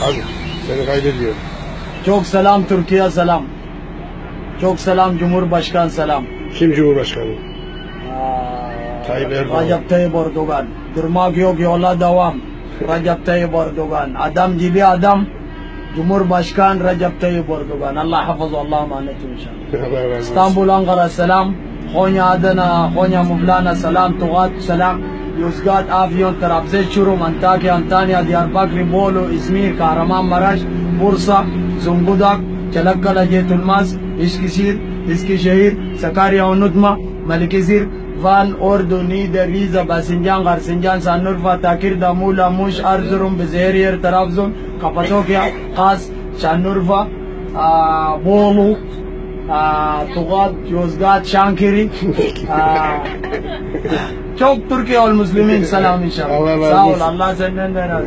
Hadi seni kaydediyor. Çok selam Türkiye selam. Çok selam Cumhurbaşkan selam. Kim Cumhurbaşkanı? Aa, Tayyip Erdoğan. Recep Tayyip Erdoğan. Durmak yok yola devam. Recep Tayyip Erdoğan. Adam gibi adam. Cumhurbaşkan Recep Tayyip Erdoğan. Allah hafızı Allah'a emanet inşallah. Allah razı olsun. İstanbul Ankara selam. Konya Adana, Konya Mevlana selam. Tugat selam. یوزگاد آفیون ترابزه چورو منطقه انتانیا دیارباک ریمولو ازمیر کارمان مرش بورسا زنبودک چلک لجیت الماس عشق شیر عشق شہیر سکاری او ندمہ ملک زیر وان اردو نی در باسنجان، غرسنجان، سانورفا تاکر دا مولا موش ارزرم بزہریر ترابزم کپتوکیا قاس شانورفا بولو. Tokat, Yozgat, Şankiri, aa, çok Türkiye ol Müslümin selam inşallah. Allah Sağ ol. Allah senden de razı.